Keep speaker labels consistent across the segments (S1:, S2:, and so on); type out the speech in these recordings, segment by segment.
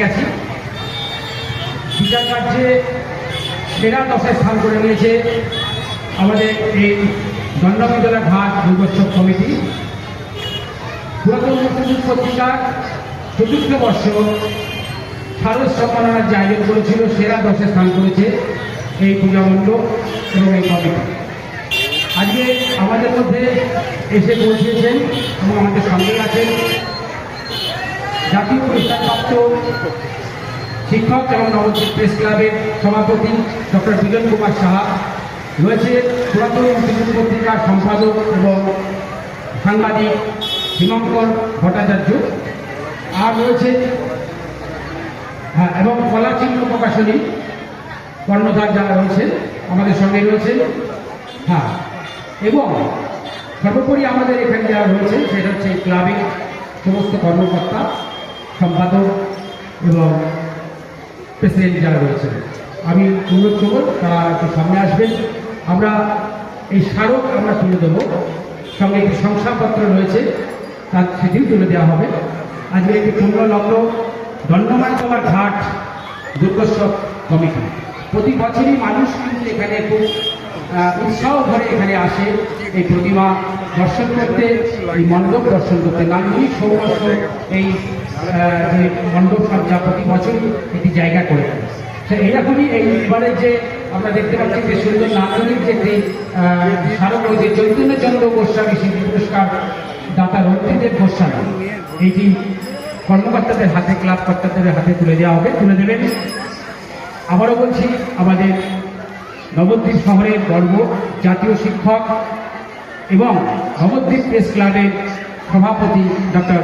S1: গেছি। বিচার কার্যে সেরা দশে স্থান করে নিয়েছে আমাদের এই দণ্ডবিদ্যালয় ঘাট দুর্গোৎসব কমিটি। পুরাতন মুক্তিযুদ্ধ পত্রিকার চতুর্থ বর্ষ শারদ সম্মাননার যে আয়োজন করেছিল সেরা দশে স্থান করেছে এই পূজা মণ্ডপ এবং এই কমিটি। আজকে আমাদের মধ্যে এসে পৌঁছেছেন এবং আমাদের সঙ্গে আছেন জাতীয় পুরস্কারপ্রাপ্ত শিক্ষক এবং নবদ্বীপ প্রেস ক্লাবের সভাপতি ডক্টর বিজন কুমার সাহা, রয়েছে পুরাতন পত্রিকার সম্পাদক এবং সাংবাদিক হিমঙ্কর ভট্টাচার্য, আর রয়েছে হ্যাঁ এবং কলাচিহ্ন প্রকাশনী কর্ণধার যারা রয়েছে আমাদের সঙ্গে রয়েছে হ্যাঁ এবং সর্বোপরি আমাদের এখানে যারা রয়েছে সেটা হচ্ছে ক্লাবের সমস্ত কর্মকর্তা সম্পাদক এবং প্রেসিডেন্ট যারা রয়েছেন। আমি অনুরোধ করব, তারা একটু সামনে আসবেন। আমরা এই স্মারক আমরা তুলে দেবো। সঙ্গে একটি শংসাপত্র রয়েছে, তার সেটিও তুলে দেওয়া হবে। আজকে একটি পুণ্যলগ্ন দণ্ডমানতলার ঘাট দুর্গোৎসব কমিটি। প্রতি বছরই মানুষ কিন্তু এখানে খুব উৎসাহ ভরে এখানে আসে এই প্রতিমা দর্শন করতে, এই মণ্ডপ দর্শন করতে নান্দনিক সৌবর্ষ এই যে মণ্ডপ সজ্জা প্রতি বছরই একটি জায়গা করে। তো এইরকমই এই এবারে যে আমরা দেখতে পাচ্ছি যে সুন্দর নান্দনিক যে স্মারক রয়েছে চৈতন্যচন্দ্র গোস্বামী শিল্পী পুরস্কার দাতা রঞ্জিতের গোস্বামী, এইটি কর্মকর্তাদের হাতে ক্লাব কর্তাদের হাতে তুলে দেওয়া হবে, তুলে দেবেন আবারও বলছি, আমাদের নবদ্বীপ শহরের গর্ব, জাতীয় শিক্ষক এবং নবদ্বীপ প্রেস ক্লাবের সভাপতি ডক্টর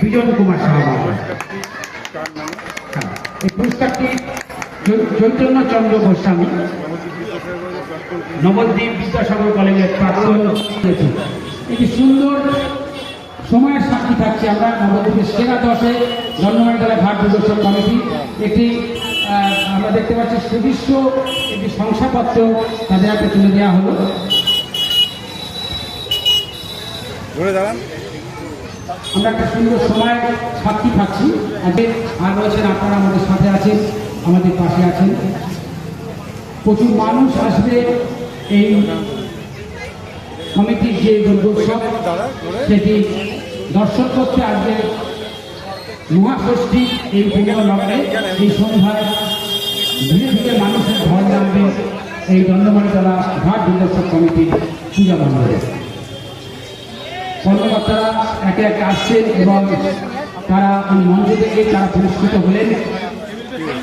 S1: বিজন কুমার সাহা এই পুরস্কারটি চৈ- চৈতন্য চন্দ্র গোস্বামী নবদ্বীপ বিদ্যাসাগর কলেজের প্রাক্তন। একটি সুন্দর সময়ের সাক্ষী থাকছে আমরা নবদ্বীপের সেরা দশে জন্মমেন্টালা ঘাট দুর্দর্শন কমিটি একটি আমরা দেখতে পাচ্ছি সুদৃশ্য একটি শংসাপত্র তাদের হাতে তুলে দেওয়া হলো। আমরা একটা সুন্দর সময় সাক্ষী থাকছি আজকে আর রয়েছেন আপনারা আমাদের সাথে আছেন আমাদের পাশে আছেন। প্রচুর মানুষ আসবে এই কমিটির যে দুর্গোৎসব সেটি দর্শন করতে আজকে মহাষষ্ঠী এই পুজো লগ্নে এই সন্ধ্যায় ধীরে ধীরে মানুষের ঘর নামবে এই দণ্ডমানিতলা ঘাট দুর্গোৎসব কমিটির পূজা মণ্ডলে কর্মকর্তারা একে একে আসছেন এবং তারা এই মঞ্চ থেকে তারা পুরস্কৃত হলেন।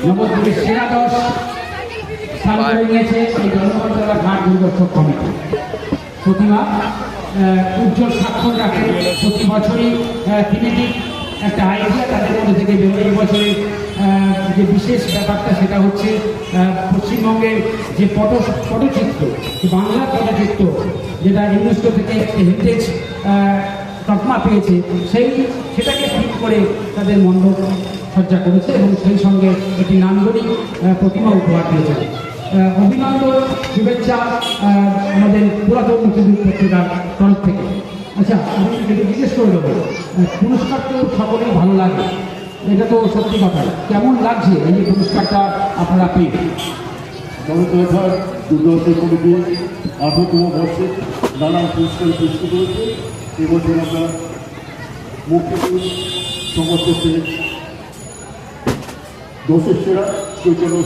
S1: নবদ্বীপের সেরা দশ স্থান করে নিয়েছে এই জনমন্ত্রণালয় ঘাট দুর্গোৎসব কমিটি। প্রতিমা উজ্জ্বল স্বাক্ষর রাখে। প্রতি বছরই থিমেটিক একটা আইডিয়া তাদের মধ্যে থেকে বেরোয়। এই বছরে যে বিশেষ ব্যাপারটা সেটা হচ্ছে পশ্চিমবঙ্গের যে পট, পটচিত্র বাংলার পটচিত্র, যেটা ইউনেস্কো থেকে একটি হেরিটেজ তকমা পেয়েছে, সেই, সেটাকে ঠিক করে তাদের মণ্ডপ সজ্জা করেছে এবং সেই সঙ্গে একটি নান্দনিক প্রতিমা উপহার দিয়েছে। অভিনন্দন, শুভেচ্ছা আমাদের পুরাতন মুক্তিযুদ্ধ পত্রিকার তরফ থেকে। আচ্ছা আমি একটু জিজ্ঞেস করে দেবো পুরস্কার তো সকলেই ভালো লাগে। এটা তো সত্যি কথা। কেমন লাগছে এই পুরস্কারটা আপনারা পেয়ে?
S2: দুর্দর্শন কমিটি আঠারোতম বর্ষে নানান পুরস্কার পুরস্কৃত হয়েছে এবছর আমরা মুখ্যমন্ত্রী সমর্থকে দশের সেরা চৈতন্য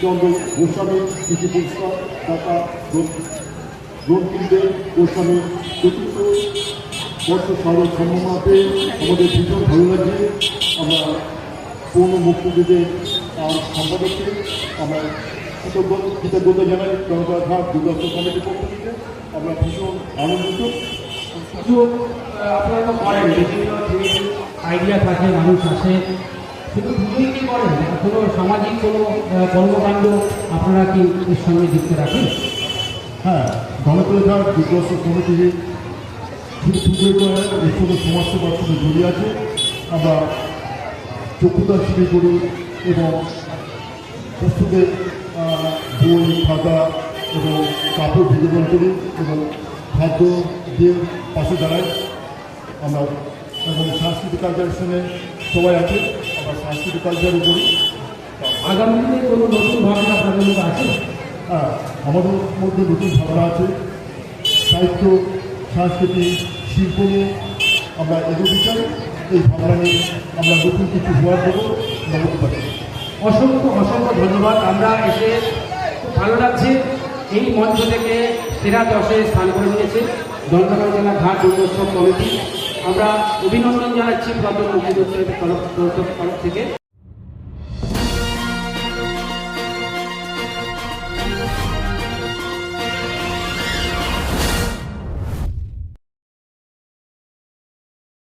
S2: চন্দ্র গোস্বামী কৃষি পুরস্কার, টাকা রন্তিদের গোস্বামী চতুর্থ বর্ষ সম্মাননা পেয়ে আমাদের ভীষণ ভালো লাগছে। আমরা পূর্ণ মুক্তিযুদ্ধের আর সম্পাদককে আমরা কৃতজ্ঞ কৃতজ্ঞতা জানাই জনতা ঘাট দুর্দর্শন কমিটির পক্ষ থেকে। আমরা ভীষণ আনন্দিত।
S1: কিছু আপনারা তো করেন বিভিন্ন আইডিয়া থাকে মানুষ আসে। শুধু পুজোই কি করেন কোনো সামাজিক কোনো কর্মকাণ্ড আপনারা কি এর সঙ্গে যুক্ত রাখেন?
S2: হ্যাঁ গণতন্ত্র ঘাট দুর্দর্শন কমিটি শুধু পুজোর নয় এর সঙ্গে সমাজসেবার সঙ্গে জড়িয়ে আছে। আমরা চক্ষুদার শিবির করি এবং পশুদের বই, খাতা এবং কাপড় বিতরণ করি এবং খাদ্য দিয়ে পাশে দাঁড়াই। আমরা এবং সাংস্কৃতিক কালচারের সবাই আছে বা সাংস্কৃতিক কালচারের উপরই
S1: আগামী দিনে কোনো নতুন ভাবনা আপনাদের আছে?
S2: হ্যাঁ আমাদের মধ্যে নতুন ভাবনা আছে। সাহিত্য, সংস্কৃতি, শিল্প নিয়ে আমরা এগোতে চাই। এই ভাবনা নিয়ে আমরা নতুন কিছু হওয়ার দেবো নবদ্বীপাকে
S1: অসংখ্য অসংখ্য ধন্যবাদ। আমরা এসে ভালো লাগছে। এই মঞ্চ থেকে সেরা দশে স্থান করে নিয়েছে। জলপাইগুড়ি জেলা ঘাট দুর্গোৎসব কমিটি। আমরা অভিনন্দন জানাচ্ছি প্রথম মুখ্যমন্ত্রীর তরফ থেকে।